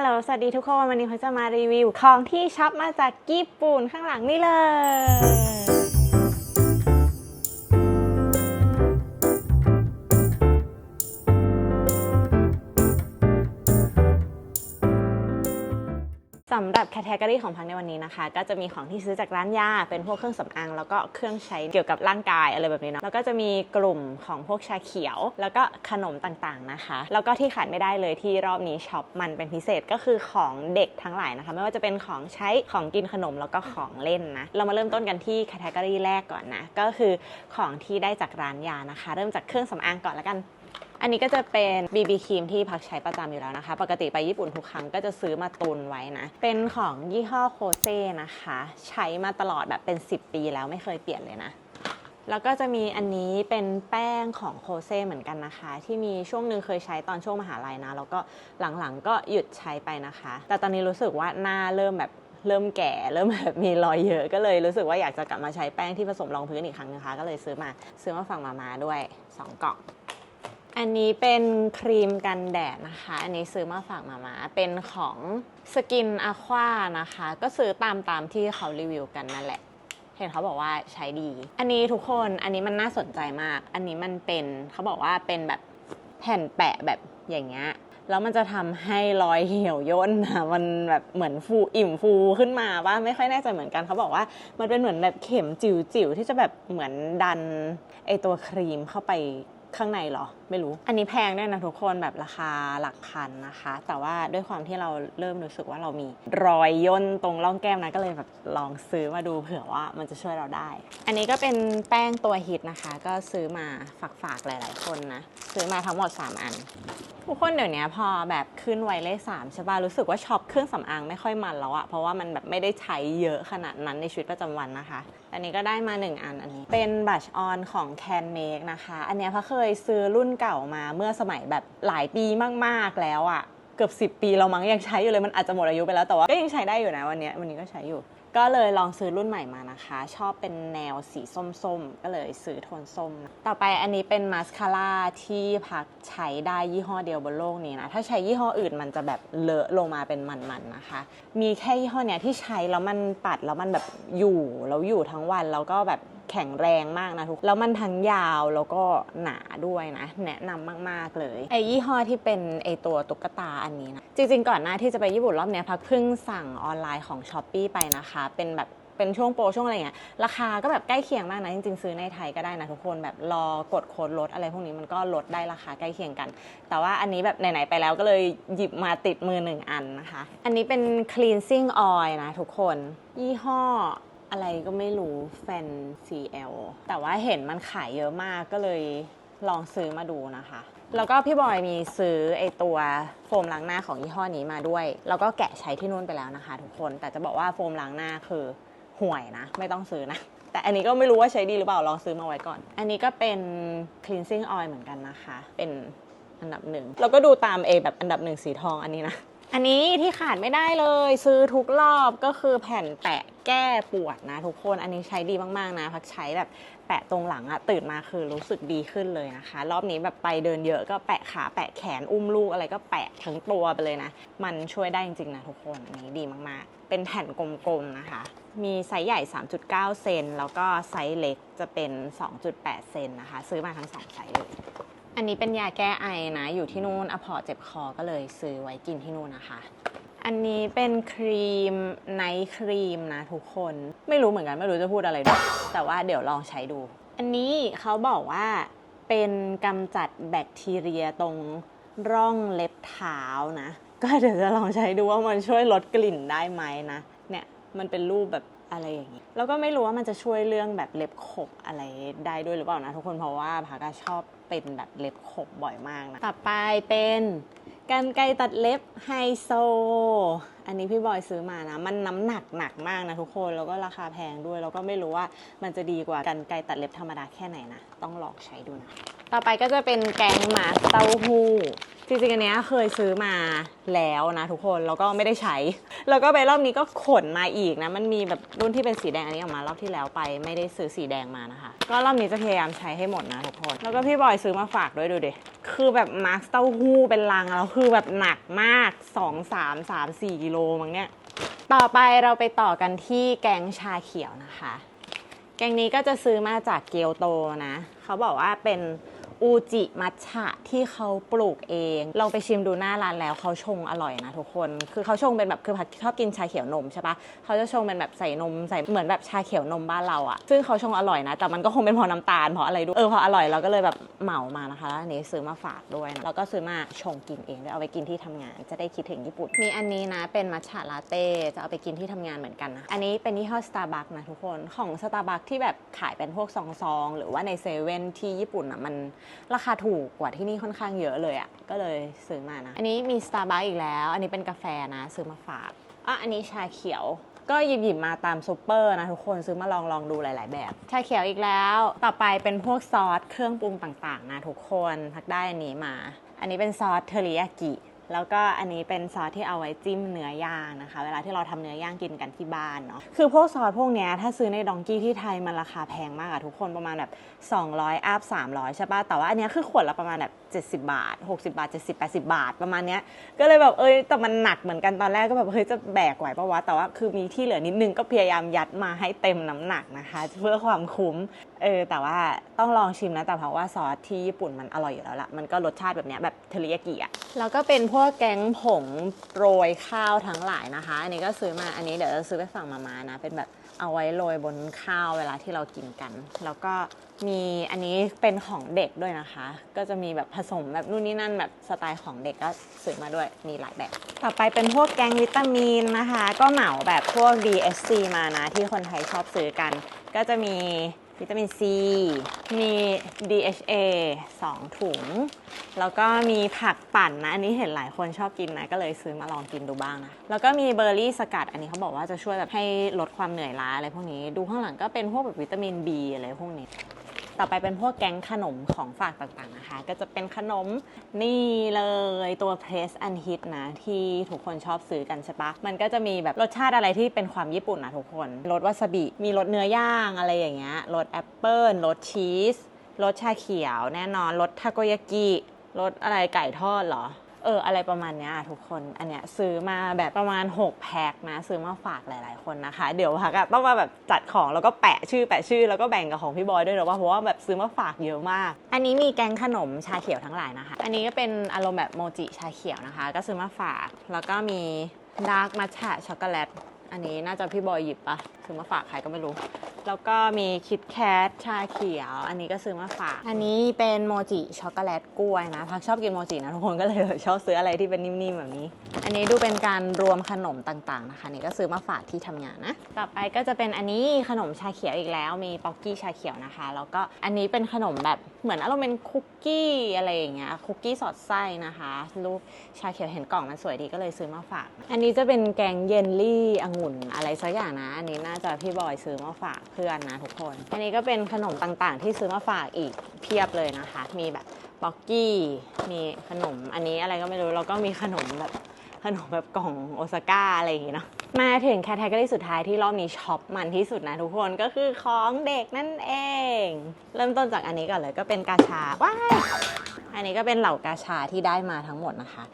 ฮัลโหล สวัสดีทุกคน วันนี้เขาจะมารีวิว ของที่ช็อปมาจากญี่ปุ่นข้างหลังนี่เลยำหรับแคตตากรีของพังในวันนี้นะคะ ก็จะมีของที่ซื้อจากร้านยาเป็นพวกเครื่องสำอาง แล้วก็เครื่องใช้เกี่ยวกับร่างกายอะไรแบบนี้เนาะแล้วก็จะมีกลุ่มของพวกชาเขียว แล้วก็ขนมต่างๆนะคะ แล้วก็ที่ขาดไม่ได้เลยที่รอบนี้ช็อปมันเป็นพิเศษก็คือของเด็กทั้งหลายนะคะ ไม่ว่าจะเป็นของใช้ของกินขนมแล้วก็ของเล่นนะเรามาเริ่มต้นกันที่แคตตากรีแรกก่อนนะก็คือของที่ได้จากร้านยานะคะ เริ่มจากเครื่องสำอางก่อนแล้วกัน อันนี้ก็จะเป็น BB ครีมที่พักใช้ประจำอยู่แล้วนะคะ ปกติไปญี่ปุ่นทุกครั้งก็จะซื้อมาตุนไว้นะ เป็นของยี่ห้อโคเซ่นะคะ ใช้มาตลอดแบบเป็น 10 ปีแล้วไม่เคยเปลี่ยนเลยนะแล้วก็จะมีอันนี้เป็นแป้งของโคเซ่เหมือนกันนะคะ ที่มีช่วงหนึ่งเคยใช้ตอนช่วงมหาลัยนะ แล้วก็หลังๆก็หยุดใช้ไปนะคะ แต่ตอนนี้รู้สึกว่าหน้าเริ่มแบบเริ่มแก่เริ่มแบบมีรอยเยอะก็เลยรู้สึกว่าอยากจะกลับมาใช้แป้งที่ผสมรองพื้นอีกครั้งนะคะ ก็เลยซื้อมาซื้อมาฝั่งมามาด้วยสองกล่อง อันนี้เป็นครีมกันแดดนะคะ อันนี้ซื้อมาฝากมามา เป็นของสกินอะควานะคะ ก็ซื้อตามตามที่เขารีวิวกันนั่นแหละ เห็นเขาบอกว่าใช้ดี อันนี้ทุกคน อันนี้มันน่าสนใจมาก อันนี้มันเป็นเขาบอกว่าเป็นแบบแผ่นแปะแบบอย่างเงี้ย แล้วมันจะทำให้รอยเหี่ยวย่นนะมันแบบเหมือนฟูอิ่มฟูขึ้นมาว่าไม่ค่อยแน่ใจเหมือนกันเขาบอกว่า มันเป็นเหมือนแบบเข็มจิ๋วๆที่จะแบบเหมือนดันไอตัวครีมเข้าไปข้างในหรอ ไม่รู้ อันนี้แพงด้วยนะทุกคนแบบราคาหลักพันนะคะ แต่ว่าด้วยความที่เราเริ่มรู้สึกว่าเรามีรอยย่นตรงร่องแก้มนะก็เลยแบบลองซื้อมาดูเผื่อว่ามันจะช่วยเราได้ อันนี้ก็เป็นแป้งตัวฮิตนะคะ ก็ซื้อมาฝากๆหลาย ๆ คนนะ ซื้อมาทั้งหมด 3 อันทุกคนเดี๋ยวนี้พอแบบขึ้นวัยเลขสามใช่ป่ะรู้สึกว่าช็อปเครื่องสำอางไม่ค่อยมันแล้วอะเพราะว่ามันแบบไม่ได้ใช้เยอะขนาดนั้นในชีวิตประจำวันนะคะ อันนี้ก็ได้มา 1 อันอันนี้ เป็นบัชออนของ Can Make นะคะ อันนี้ยพะเคยซื้อรุ่นเก่ามาเมื่อสมัยแบบหลายปีมากๆแล้วอะเกือบ 10 ปีเรามั้งยังใช้อยู่เลยมันอาจจะหมดอายุไปแล้วแต่ว่าก็ยังใช้ได้อยู่นะวันนี้วันนี้ก็ใช้อยู่ ก็เลยลองซื้อรุ่นใหม่มานะคะ ชอบเป็นแนวสีส้มๆ ก็เลยซื้อโทนส้ม ต่อไปอันนี้เป็นมาสคาร่าที่พักใช้ได้ยี่ห้อเดียวบนโลกนี้นะถ้าใช้ยี่ห้ออื่นมันจะแบบเลอะลงมาเป็นมันๆนะคะ มีแค่ยี่ห้อเนี้ยที่ใช้แล้วมันปัดแล้วมันแบบอยู่แล้วอยู่ทั้งวันแล้วก็แบบ แข็งแรงมากนะทุก แล้วมันทั้งยาวแล้วก็หนาด้วยนะ แนะนำมาก ๆ เลย ไอยี่ห้อที่เป็นไอตัวตุ๊กตาอันนี้นะ จริง ๆ ก่อนหน้าที่จะไปญี่ปุ่นรอบเนี้ยพักเพิ่งสั่งออนไลน์ของ s h อ p e e ไปนะคะ เป็นแบบเป็นช่วงโปรช่วงอะไรเงี้ยราคาก็แบบใกล้เคียงมากนะ จริงๆ ซื้อในไทยก็ได้นะทุกคนแบบรอกดโค้ดลดอะไรพวกนี้มันก็ลดได้ราคาใกล้เคียงกัน แต่ว่าอันนี้แบบไหนๆไปแล้วก็เลยหยิบมาติดมือหนึ่งอันนะคะ อันนี้เป็น cleansing oil นะทุกคน ยี่ห้อ อะไรก็ไม่รู้แฟน CL แต่ว่าเห็นมันขายเยอะมากก็เลยลองซื้อมาดูนะคะ แล้วก็พี่บอยมีซื้อไอตัวโฟมล้างหน้าของยี่ห้อนี้มาด้วย แล้วก็แกะใช้ที่นู่นไปแล้วนะคะ ทุกคน แต่จะบอกว่าโฟมล้างหน้าคือห่วยนะ ไม่ต้องซื้อนะ แต่อันนี้ก็ไม่รู้ว่าใช้ดีหรือเปล่า ลองซื้อมาไว้ก่อน อันนี้ก็เป็น cleansing oil เหมือนกันนะคะ เป็นอันดับหนึ่งแล้วก็ดูตามเอแบบอันดับหนึ่งสีทองอันนี้นะ อันนี้ที่ขาดไม่ได้เลย ซื้อทุกรอบก็คือแผ่นแปะแก้ปวดนะทุกคนอันนี้ใช้ดีมากๆนะพักใช้แบบแปะตรงหลังอะตื่นมาคือรู้สึกดีขึ้นเลยนะคะ รอบนี้แบบไปเดินเยอะก็แปะขาแปะแขนอุ้มลูกอะไรก็แปะทั้งตัวไปเลยนะ มันช่วยได้จริงๆนะทุกคนอันนี้ดีมากๆ เป็นแผ่นกลมๆนะคะ มีไซส์ใหญ่ 3.9 เซนแล้วก็ไซส์เล็กจะเป็น 2.8 เซนนะคะ ซื้อมาทั้งสองไซส์เลย อันนี้เป็นยาแก้ไอนะ อยู่ที่นู่นอพอเจ็บคอก็เลยซื้อไว้กินที่นู่นนะคะ อันนี้เป็นครีมไนท์ครีมนะทุกคน ไม่รู้เหมือนกันไม่รู้จะพูดอะไรด้วยแต่ว่าเดี๋ยวลองใช้ดู อันนี้เขาบอกว่าเป็นกำจัดแบคทีเรียตรงร่องเล็บเท้านะ ก็เดี๋ยวจะลองใช้ดูว่ามันช่วยลดกลิ่นได้ไหมนะ เนี่ยมันเป็นรูปแบบ อะไรอย่างนี้ แล้วก็ไม่รู้ว่ามันจะช่วยเรื่องแบบเล็บขบอะไรได้ด้วยหรือเปล่านะทุกคนเพราะว่าพากาชอบเป็นแบบเล็บขบบ่อยมากนะต่อไปเป็นกันไกรตัดเล็บไฮโซ อันนี้พี่บอยซื้อมานะ มันน้ำหนักหนักมากนะทุกคน แล้วก็ราคาแพงด้วย แล้วก็ไม่รู้ว่ามันจะดีกว่ากันไกรตัดเล็บธรรมดาแค่ไหนนะ ต้องลองใช้ดูนะ ต่อไปก็จะเป็นแกงหมาเต้าหู้จริงๆอันเนี้ยเคยซื้อมาแล้วนะทุกคนแล้วก็ไม่ได้ใช้ แล้วก็ไปรอบนี้ก็ขนมาอีกนะ มันมีแบบรุ่นที่เป็นสีแดงอันนี้ออกมารอบที่แล้วไปไม่ได้ซื้อสีแดงมานะคะ ก็รอบนี้จะพยายามใช้ให้หมดนะทุกคน แล้วก็พี่บอยซื้อมาฝากด้วยดูดิคือแบบมาร์คเต้าหู้เป็นลังแล้วคือแบบหนักมาก 2 3 3 4กิโลมั้งเนี่ยต่อไปเราไปต่อกันที่แกงชาเขียวนะคะ แกงนี้ก็จะซื้อมาจากเกียวโตนะเขาบอกว่าเป็น อูจิมัทฉะที่เขาปลูกเอง ลองไปชิมดูหน้าร้านแล้วเขาชงอร่อยนะทุกคน คือเขาชงเป็นแบบคือพัดชอบกินชาเขียวนมใช่ปะเขาจะชงเป็นแบบใส่นมใส่เหมือนแบบชาเขียวนมบ้านเราอะซึ่งเขาชงอร่อยนะ แต่มันก็คงเป็นเพราะน้ำตาลเพราะอะไรด้วยเออเพราะอร่อยเราก็เลยแบบเหมามานะคะแล้วอันนี้ซื้อมาฝากด้วยนะแล้วก็ซื้อมาชงกินเองด้วยเอาไปกินที่ทำงาน จะได้คิดถึงญี่ปุ่น มีอันนี้นะเป็นมัทฉะลาเต้จะเอาไปกินที่ทำงานเหมือนกันนะอันนี้เป็นยี่ห้อ Starbucks นะทุกคนของ Starbucks ที่แบบขายเป็นพวกซองๆหรือว่าในเซเว่นที่ญี่ปุ่นอะมันราคาถูกกว่าที่นี่ค่อนข้างเยอะเลยอะ ก็เลยซื้อมานะ อันนี้มี Starbucks อีกแล้ว อันนี้เป็นกาแฟนะ ซื้อมาฝากอะอันนี้ชาเขียว ก็หยิบหยิบมาตามซูเปอร์นะทุกคนซื้อมาลองลองดูหลาย ๆ แบบ ชาเขียวอีกแล้ว ต่อไปเป็นพวกซอสเครื่องปรุงต่าง ๆ นะทุกคนพักได้อันนี้มา อันนี้เป็นซอสเทอริยากิ แล้วก็อันนี้เป็นซอสที่เอาไว้จิ้มเนื้อย่างนะคะ เวลาที่เราทำเนื้อย่างกินกันที่บ้านเนาะคือพวกซอสพวกนี้ถ้าซื้อในดองกี้ที่ไทยมันราคาแพงมากอะทุกคนประมาณแบบ200อัพ300ใช่ปะแต่ว่าอันนี้คือขวดละประมาณแบบ70 บาท 60 บาท 70 80 บาท ประมาณเนี้ยก็เลยแบบเอ้ยแต่มันหนักเหมือนกันตอนแรกก็แบบเฮ้ยจะแบกไหวปะวะแต่ว่าคือมีที่เหลือนิดนึงก็พยายามยัดมาให้เต็มน้ำหนักนะคะ เพื่อความคุ้มเออแต่ว่าต้องลองชิมนะแต่เพราะว่าซอสที่ญี่ปุ่นมันอร่อยอยู่แล้วละมันก็รสชาติแบบเนี้ยแบบเทริยากิอะแล้วก็เป็นพวกแกงผงโรยข้าวทั้งหลายนะคะ อันนี้ก็ซื้อมาอันนี้เดี๋ยวจะซื้อไปฝั่งมามานะเป็นแบบเอาไว้โรยบนข้าวเวลาที่เรากินกัน แล้วก็ มีอันนี้เป็นของเด็กด้วยนะคะ ก็จะมีแบบผสมแบบนู่นนี่นั่นแบบสไตล์ของเด็กก็ซื้อมาด้วยมีหลายแบบ ต่อไปเป็นพวกแกงวิตามินนะคะ ก็เหมาแบบพวก DSC มานะ ที่คนไทยชอบซื้อกัน ก็จะมีวิตามินซี มี DHA 2 ถุง แล้วก็มีผักปั่นนะ อันนี้เห็นหลายคนชอบกินนะ ก็เลยซื้อมาลองกินดูบ้างนะ แล้วก็มีเบอร์รี่สกัด อันนี้เขาบอกว่าจะช่วยแบบให้ลดความเหนื่อยล้าอะไรพวกนี้ ดูข้างหลังก็เป็นพวกแบบวิตามิน B อะไรพวกนี้ ต่อไปเป็นพวกแก๊งขนมของฝากต่างๆนะคะ ก็จะเป็นขนมนี่เลยตัวเพรสอันฮิตนะ ที่ทุกคนชอบซื้อกันใช่ปะมันก็จะมีแบบรสชาติอะไรที่เป็นความญี่ปุ่นนะทุกคนรสวาซาบิมีรสเนื้อย่างอะไรอย่างเงี้ยรสแอปเปิลรสชีสรสชาเขียวแน่นอนรสทาโกยากิรสอะไรไก่ทอดเหรอ อออะไรประมาณเนี้ยทุกคนอันเนี้ยซื้อมาแบบประมาณ 6 แพ็คนะ ซื้อมาฝากหลาย ๆ คนนะคะ เดี๋ยวพักอะต้องมาแบบจัดของแล้วก็แปะชื่อแปะชื่อแล้วก็แบ่งกับของพี่บอยด้วยนะว่าเพราะว่าแบบซื้อมาฝากเยอะมาก อันนี้มีแกงขนมชาเขียวทั้งหลายนะคะ อันนี้ก็เป็นอารมณ์แบบโมจิชาเขียวนะคะ ก็ซื้อมาฝาก แล้วก็มีดาร์กมัทฉะช็อกโกแลตอันนี้น่าจะพี่บอยหยิบปะซื้อมาฝากใครก็ไม่รู้ แล้วก็มีคิดแคทชาเขียว อันนี้ก็ซื้อมาฝาก อันนี้เป็นโมจิช็อกโกแลตกล้วยนะพักชอบกินโมจินะทุกคนก็เลยชอบซื้ออะไรที่เป็นนิ่มๆแบบนี้ อันนี้ดูเป็นการรวมขนมต่างๆนะคะนี่ก็ซื้อมาฝากที่ทำงานนะ ต่อไปก็จะเป็นอันนี้ขนมชาเขียวอีกแล้ว มีป๊อกกี้ชาเขียวนะคะ แล้วก็อันนี้เป็นขนมแบบเหมือนอารมณ์เป็นคุกกี้อะไรอย่างเงี้ยคุกกี้สอดไส้นะคะรูปชาเขียวเห็นกล่องมันสวยดีก็เลยซื้อมาฝาก อันนี้จะเป็นแกงเยลลี่องุ่นอะไรสักอย่างนะ อันนี้น่าจะพี่บอยซื้อมาฝากเพื่อนนะทุกคน อันนี้ก็เป็นขนมต่างๆ ที่ซื้อมาฝากอีกเพียบเลยนะคะ มีแบบป๊อกกี้มีขนมอันนี้อะไรก็ไม่รู้แล้วก็มีขนมแบบ นมแบบกล่องโอซาก้าอะไรอย่างงี้เนาะมาถึงแคตตากรีสุดท้ายที่รอบนี้ช็อปมันที่สุดนะทุกคนก็คือของเด็กนั่นเอง เริ่มต้นจากอันนี้ก่อนเลยก็เป็นกาชาว้ายอันนี้ก็เป็นเหล่ากาชาที่ได้มาทั้งหมดนะคะ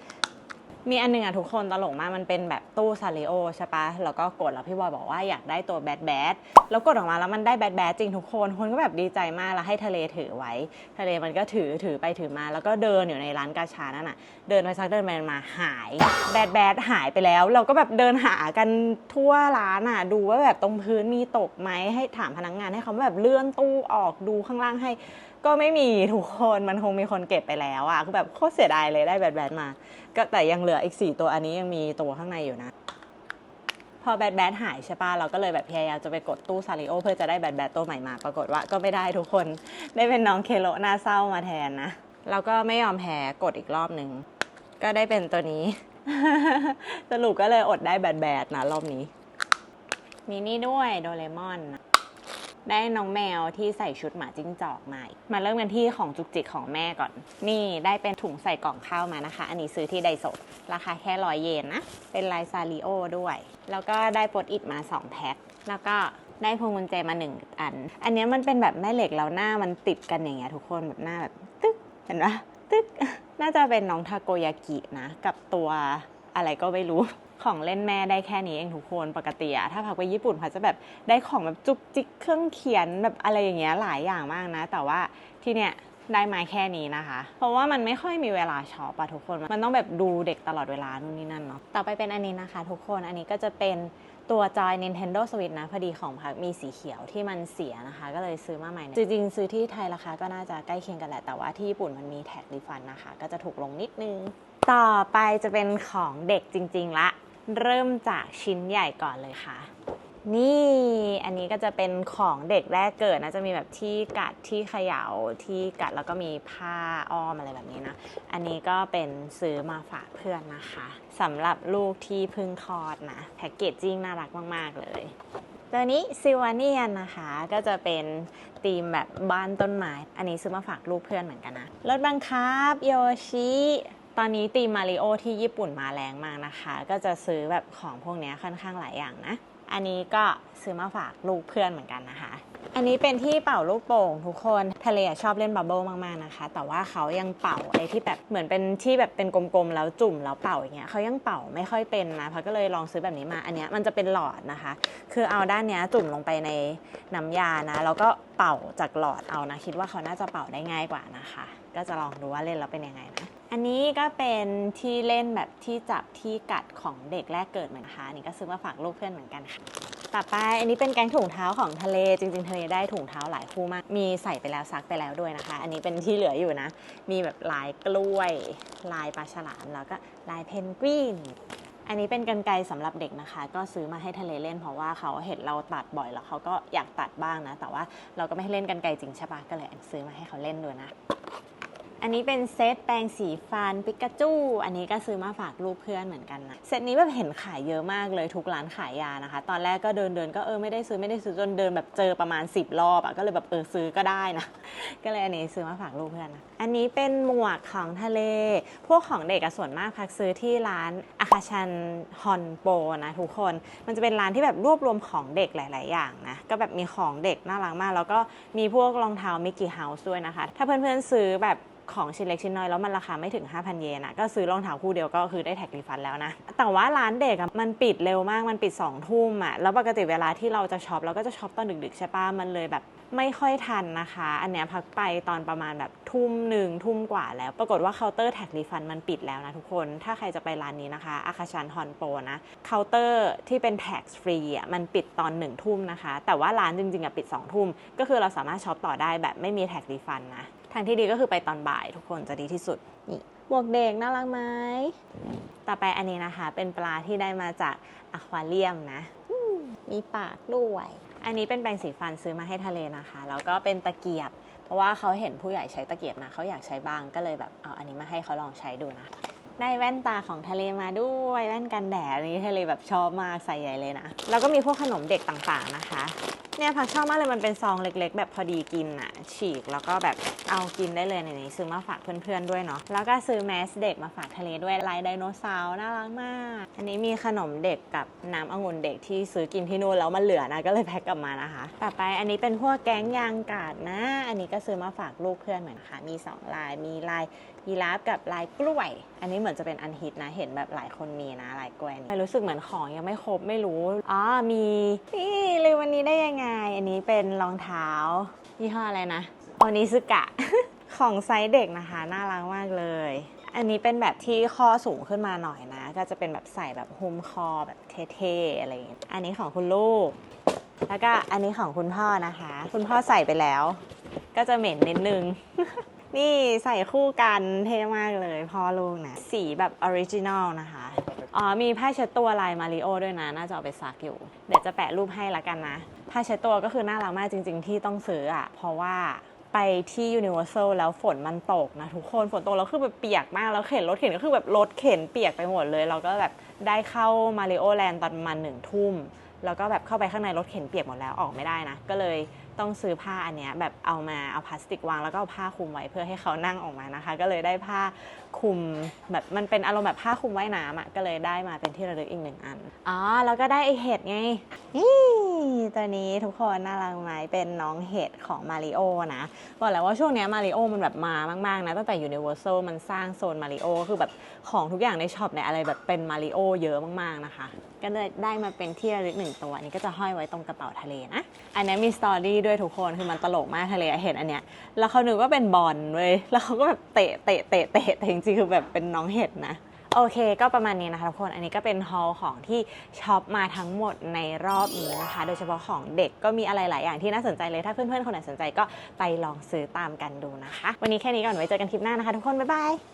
มีอันหนึงอะทุกคนตลกมากมันเป็นแบบตู้ซาริโอใช่ปะแล้วก็กดแล้วพี่บอยบอกว่าอยากได้ตัวแบดแบดแล้วกดออกมาแล้วมันได้แบดแบดจริงทุกคนคนก็แบบดีใจมากแล้วให้ทะเลถือไว้ ทะเลมันก็ถือถือไปถือมาแล้วก็เดินอยู่ในร้านกาชานั่นน่ะเดินไปสักเดินไปมาหายแบดแบดหายไปแล้ว เราก็แบบเดินหากันทั่วร้านอะดูว่าแบบตรงพื้นมีตกไหมให้ถามพนักงานให้เขาแบบเลื่อนตู้ออกดูข้างล่างให้ ก็ไม่มีทุกคนมันคงมีคนเก็บไปแล้วอะคือแบบโคตรเสียดายเลยได้แบดแบดมา ก็แต่ยังเหลืออีก 4 ตัวอันนี้ยังมีตัวข้างในอยู่นะ พอแบดแบดหายใช่ปะเราก็เลยแบบพยายามจะไปกดตู้ซาริโอเพื่อจะได้แบดแบดตัวใหม่มา ปรากฏว่าก็ไม่ได้ทุกคนได้เป็นน้องเคโลหน้าเศร้ามาแทนนะเราก็ไม่ยอมแพ้กดอีกรอบหนึ่งก็ได้เป็นตัวนี้ สรุปก็เลยอดได้แบดแบดนะรอบนี้ มีนี่ด้วยโดเรมอนนะ ได้น้องแมวที่ใส่ชุดหมาจิ้งจอกมามาเริ่มกันที่ของจุกจิกของแม่ก่อน นี่ได้เป็นถุงใส่กล่องข้าวมานะคะ อันนี้ซื้อที่ไดโซราคาแค่ร้อยเยนนะ เป็นลายซาริโอด้วย แล้วก็ได้โปดอิดมา 2 แพ็ค แล้วก็ได้พวงกุญแจมา 1 อัน อันนี้มันเป็นแบบแม่เหล็กแล้วหน้ามันติดกันอย่างเงี้ยทุกคนแบบหน้าแบบตึ๊กเห็นปะตึ๊กน่าจะเป็นน้องทาโกยากินะ กับตัวอะไรก็ไม่รู้ ของเล่นแม่ได้แค่นี้เองทุกคนปกติอะถ้าพักไปญี่ปุ่นพักจะแบบได้ของแบบจุกจิกเครื่องเขียนแบบอะไรอย่างเงี้ยหลายอย่างมากนะ แต่ว่าที่เนี้ยได้มาแค่นี้นะคะ เพราะว่ามันไม่ค่อยมีเวลาช็อปอะทุกคน มันต้องแบบดูเด็กตลอดเวลานู่นนี่นั่นเนาะ ต่อไปเป็นอันนี้นะคะ ทุกคน อันนี้ก็จะเป็นตัวจอย Nintendo Switch นะ พอดีของพักมีสีเขียวที่มันเสียนะคะ ก็เลยซื้อมาใหม่จริงๆซื้อที่ไทยราคาก็น่าจะใกล้เคียงกันแหละ แต่ว่าที่ญี่ปุ่นมันมีแท็กรีฟันนะคะ ก็จะถูกลงนิดนึง ต่อไปจะเป็นของเด็กจริง ๆ ละ เริ่มจากชิ้นใหญ่ก่อนเลยค่ะ นี่อันนี้ก็จะเป็นของเด็กแรกเกิดนะจะมีแบบที่กัดที่เขยา่าที่กัดแล้วก็มีผ้าอ้อมอะไรแบบนี้นะ อันนี้ก็เป็นซื้อมาฝากเพื่อนนะคะสำหรับลูกที่เพึ่งคลอดนะแพ็กเกจจิ้งน่ารักมาก ๆ เลยตัวนี้ซิวานียนนะคะก็จะเป็นธีมแบบบ้านต้นไม้ อันนี้ซื้อมาฝากลูกเพื่อนเหมือนกันนะ รถบังคับ โยชิ ตอนนี้ธีมาริโอที่ญี่ปุ่นมาแรงมากนะคะ ก็จะซื้อแบบของพวกนี้ค่อนข้างหลายอย่างนะ อันนี้ก็ซื้อมาฝากลูกเพื่อนเหมือนกันนะคะ อันนี้เป็นที่เป่าลูกโป่งทุกคนทะเลชอบเล่นบับเบิ้ลมากๆนะคะ แต่ว่าเขายังเป่าไอ้ที่แบบเหมือนเป็นที่แบบเป็นกลมๆแล้วจุ่มแล้วเป่าอย่างเงี้ยเขายังเป่าไม่ค่อยเป็นนะพักก็เลยลองซื้อแบบนี้มา อันเนี้ยมันจะเป็นหลอดนะคะ คือเอาด้านเนี้ยจุ่มลงไปในน้ำยานะแล้วก็เป่าจากหลอดเอานะคิดว่าเขาน่าจะเป่าได้ง่ายกว่านะคะ ก็จะลองดูว่าเล่นแล้วเป็นยังไงนะ อันนี้ก็เป็นที่เล่นแบบที่จับที่กัดของเด็กแรกเกิดเหมือนกันนนี้ก็ซื้อมาฝากลูกเพื่อนเหมือนกันค่ะ ต่อไปอันนี้เป็นแกงถุงเท้าของทะเล จริงๆทะเลได้ถุงเท้าหลายคู่มาก มีใส่ไปแล้วซักไปแล้วด้วยนะคะ อันนี้เป็นที่เหลืออยู่นะ มีแบบลายกล้วย ลายปลาฉลามแล้วก็ลายเพนกวินอันนี้เป็นกันไกรสำหรับเด็กนะคะ ก็ซื้อมาให้ทะเลเล่นเพราะว่าเขาเห็นเราตัดบ่อยแล้วเขาก็อยากตัดบ้างนะ แต่ว่าเราก็ไม่ให้เล่นกันไกรจริงใช่ปะก็เลยซื้อมาให้เขาเล่นด้วยนะ อันนี้เป็นเซตแปรงสีฟันปิกาจู อันนี้ก็ซื้อมาฝากลูกเพื่อนเหมือนกันนะเซตนี้แบบเห็นขายเยอะมากเลยทุกร้านขายยานะคะ ตอนแรกก็เดินเดินก็เออไม่ได้ซื้อไม่ได้ซื้อจนเดินแบบเจอประมาณ 10 รอบอะก็เลยแบบเออซื้อก็ได้นะ ก็เลยอันนี้ซื้อมาฝากลูกเพื่อนนะอันนี้เป็นหมวกของทะเล พวกของเด็กอะส่วนมากพักซื้อที่ร้านอาคาชันฮอนโปนะทุกคน มันจะเป็นร้านที่แบบรวบรวมของเด็กหลาย ๆ อย่างนะก็แบบมีของเด็กน่ารักมาก แล้วก็มีพวกรองเท้ามิกกี้เฮาส์ด้วยนะคะ ถ้าเพื่อน ๆ ซื้อแบบ ของชิ้นเล็กชิ้นน้อยแล้วมันราคาไม่ถึง 5,000 เยนอะก็ซื้อรองเท้าคู่เดียวก็คือได้แท็กรีฟันแล้วนะ แต่ว่าร้านเด็กอะมันปิดเร็วมากมันปิด2องทุ่มอะแล้วปกติเวลาที่เราจะช็อปเราก็จะช็อปตอนดึกๆใช่ปะมันเลยแบบไม่ค่อยทันนะคะ อันเนี้ยพักไปตอนประมาณแบบทุ่มหนึ่งทุ่มกว่าแล้ว ปรากฏว่าเคาน์เตอร์แท็กรีฟันมันปิดแล้วนะทุกคน ถ้าใครจะไปร้านนี้นะคะ อาคาชันฮอนโปนะเคาน์เตอร์ที่เป็นแท็กฟรีอะมันปิดตอนหนึ่งทุ่มนะคะ แต่ว่าร้านจริงๆอะปิด2องทุ่มก็คือเราสามารถช็อปต่อได้แบบไม่มีแท็กรีฟันนะ ทางที่ดีก็คือไปตอนบ่ายทุกคนจะดีที่สุดนี่หมวกเด็กน่ารักไหมต่อไปอันนี้นะคะ เป็นปลาที่ได้มาจากอควาเรียมนะอืมมีปากด้วยอันนี้เป็นแปรงสีฟันซื้อมาให้ทะเลนะคะ แล้วก็เป็นตะเกียบ เพราะว่าเขาเห็นผู้ใหญ่ใช้ตะเกียบนะเขาอยากใช้บ้างก็เลยแบบเอาอันนี้มาให้เขาลองใช้ดูนะได้แว่นตาของทะเลมาด้วยแว่นกันแดดอันนี้ทะเลแบบชอบมากใส่ใหญ่เลยนะแล้วก็มีพวกขนมเด็กต่างๆนะคะ เนี่ยพักชอบมากเลยมันเป็นซองเล็กๆ แบบพอดีกินอะฉีกแล้วก็แบบเอากินได้เลยในนี้ซื้อมาฝากเพื่อนๆด้วยเนาะแล้วก็ซื้อแมสเด็กมาฝากทะเลด้วยลายไดโนเสาร์น่ารักมาก อันนี้มีขนมเด็กกับน้ำองุ่นเด็กที่ซื้อกินที่นู่นแล้วมันเหลือนะก็เลยแพ็คกลับมานะคะ ต่อไปอันนี้เป็นพวกแก๊งยางกาดนะ อันนี้ก็ซื้อมาฝากลูกเพื่อนเหมือนค่ะมีสองลายมีลาย ยีราฟกับลายกล้วย อันนี้เหมือนจะเป็นอันฮิตนะ เห็นแบบหลายคนมีนะลายกล้วยนี่รู้สึกเหมือนของยังไม่ครบไม่รู้ อ๋อ มีนี่เลยวันนี้ได้ยังไง อันนี้เป็นรองเท้ายี่ห้ออะไรนะโอนิซึกะ ของไซส์เด็กนะคะ น่ารักมากเลย อันนี้เป็นแบบที่ข้อสูงขึ้นมาหน่อยนะ ก็จะเป็นแบบใส่แบบหุ้มคอแบบเท่ๆอะไรอย่างเงี้ย อันนี้ของคุณลูก แล้วก็อันนี้ของคุณพ่อนะคะ คุณพ่อใส่ไปแล้ว ก็จะเหม็นนิดนึง นี่ใส่คู่กันเท่มากเลยพ่อลูกนะ สีแบบออริจินอลนะคะ อ๋อ มีผ้าเช็ดตัวลายมาริโอด้วยนะ น่าจะเอาไปซักอยู่ เดี๋ยวจะแปะรูปให้ละกันนะ ผ้าเช็ดตัวก็คือน่ารักมากจริง ๆ ที่ต้องซื้ออะเพราะว่าไปที่ Universal แล้วฝนมันตกนะทุกคนฝนตกแล้วคือแบบเปียกมากแล้วเข็นรถเข็นก็คือแบบรถเข็นเปียกไปหมดเลย เราก็แบบได้เข้ามาริโอแลนด์ตอนประมาณหนึ่งทุ่ม แล้วก็แบบเข้าไปข้างในรถเข็นเปียกหมดแล้วออกไม่ได้นะ ก็เลย ต้องซื้อผ้าอันเนี้ยแบบเอามาเอาพลาสติกวางแล้วก็เอาผ้าคลุมไว้เพื่อให้เขานั่งออกมานะคะ ก็เลยได้ผ้าคลุมแบบมันเป็นอารมณ์แบบผ้าคลุมว่ายน้ำอะก็เลยได้มาเป็นที่ระลึกอีกหนึ่งอันอ๋อแล้วก็ได้ไอเห็ดไงนี่ตัวนี้ทุกคนน่ารักไหมเป็นน้องเห็ดของมาริโอนะบอกแล้วว่าช่วงเนี้มาริโอมันแบบมามากๆนะตั้งแต่ยูนิเวอร์แซลมันสร้างโซนมาริโอคือแบบของทุกอย่างในช็อปเนี่ยอะไรแบบเป็นมาริโอเยอะมากๆนะคะ ก็เลยได้มาเป็นที่ระลึกหนึ่งตัวอันนี้ก็จะห้อยไว้ตรงกระเป๋าทะเลนะอันนี้มีสตอรี่ด้วยทุกคนคือมันตลกมากทะเลเห็นอันเนี้ยแล้วเขานึกว่าเป็นบอลเว้ยแล้วเขาก็แบบเตะเตะเตะเตะแต่จริงๆคือแบบเป็นน้องเห็ดนะโอเค ก็ประมาณนี้นะคะทุกคน อันนี้ก็เป็นฮอลของที่ช็อปมาทั้งหมดในรอบนี้นะคะ โดยเฉพาะของเด็กก็มีอะไรหลายอย่างที่น่าสนใจเลย ถ้าเพื่อนๆ คนไหนสนใจก็ไปลองซื้อตามกันดูนะคะ วันนี้แค่นี้ก่อน ไว้เจอกันคลิปหน้านะคะทุกคน บ๊ายบาย